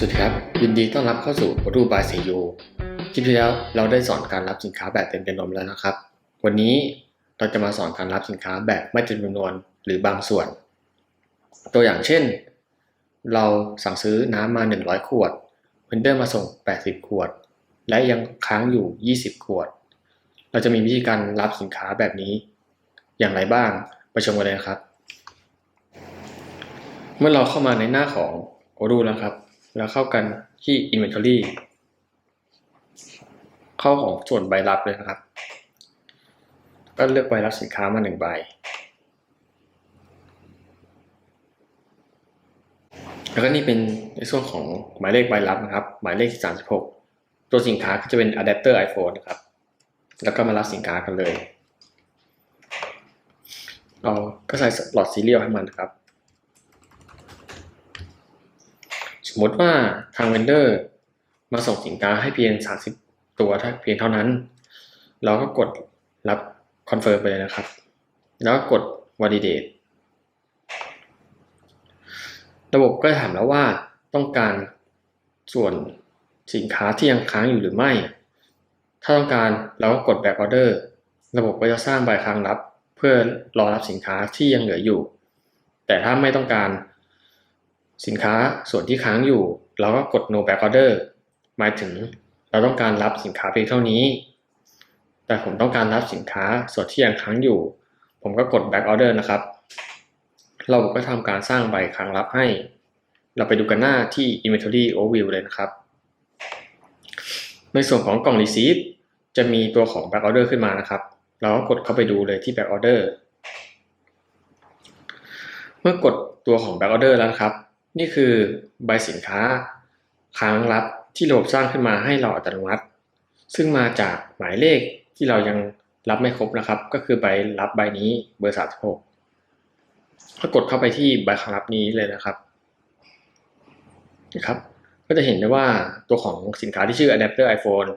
สวัสดีครับ ยินดีต้อนรับเข้าสู่รูปบายซียูคลิปที่แล้วเราได้สอนการรับสินค้าแบบเต็มจำนวนแล้วนะครับ วันนี้เราจะมาสอนการรับสินค้าแบบไม่เต็มจำนวนหรือบางส่วน ตัวอย่างเช่น เราสั่งซื้อน้ำมา 100 ขวดเวนเดอร์มาส่ง 80 ขวด และยังค้างอยู่ 20 ขวด เราจะมีวิธีการรับสินค้าแบบนี้ อย่างไรบ้างไปชมกันเลยนะครับ เมื่อเราเข้ามาในหน้าของโอดูแล้วครับ แล้วเข้ากันที่ Inventory เข้าของส่วนใบรับเลยนะครับ ก็เลือกใบรับสินค้ามาหนึ่งใบ แล้วก็นี่เป็นในส่วนของหมายเลขใบรับนะครับ หมายเลขที่36 ตัวสินค้าก็จะเป็นอะแดปเตอร์ iPhone นะครับ แล้วก็มารับสินค้ากันเลย เราก็ใส่หลอดซีเรียลให้มันนะครับ ส มมติว่าทางเวนเดอร์มาส่งสินค้าให้เพียง 30 ตัวเพียงเท่านั้น เราก็กดรับคอนเฟิร์มไปเลยนะครับ แล้วก็กด validate ระบบก็จะถามแล้วว่าต้องการส่วนสินค้าที่ยังค้างอยู่หรือไม่ ถ้าต้องการเราก็กด back order ระบบก็จะสร้างใบค้างรับ เพื่อรอรับสินค้าที่ยังเหลืออยู่ แต่ถ้าไม่ต้องการ สินค้าส่วนที่ค้างอยู่ เราก็กด no back order หมายถึงเราต้องการรับสินค้าเพียงเท่านี้ แต่ผมต้องการรับสินค้าส่วนที่ยังค้างอยู่ ผมก็กด back order นะครับ เราก็ทำการสร้างใบค้างรับให้ เราไปดูกันหน้าที่ inventory overview เลยนะครับ ในส่วนของกล่อง receipt จะมีตัวของ back order ขึ้นมานะครับ เราก็กดเข้าไปดูเลยที่ back order เมื่อกดตัวของ back order แล้วนะครับ นี่คือใบสินค้าค้างรับที่ระบบสร้างขึ้นมาให้เราอัตโนมัติ ซึ่งมาจากหมายเลขที่เรายังรับไม่ครบนะครับ ก็คือใบรับใบนี้เบอร์36ก็กดเข้าไปที่ใบค้างรับนี้เลยนะครับนะครับ ก็จะเห็นได้ว่าตัวของสินค้าที่ชื่อ adapter iPhone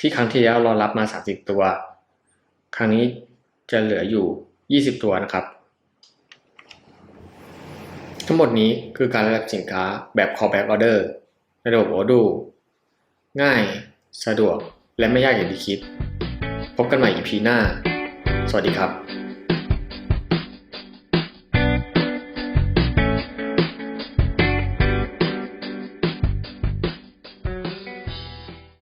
ที่ครั้งที่แล้วเรารับมา 30 ตัว ครั้งนี้จะเหลืออยู่ 20 ตัวนะครับ ทั้งหมดนี้คือการรับสินค้าแบบ callback order ในระบบ Odoo ง่าย สะดวก และไม่ยากอย่างที่คิด พบกันใหม่ EP หน้า สวัสดีครับ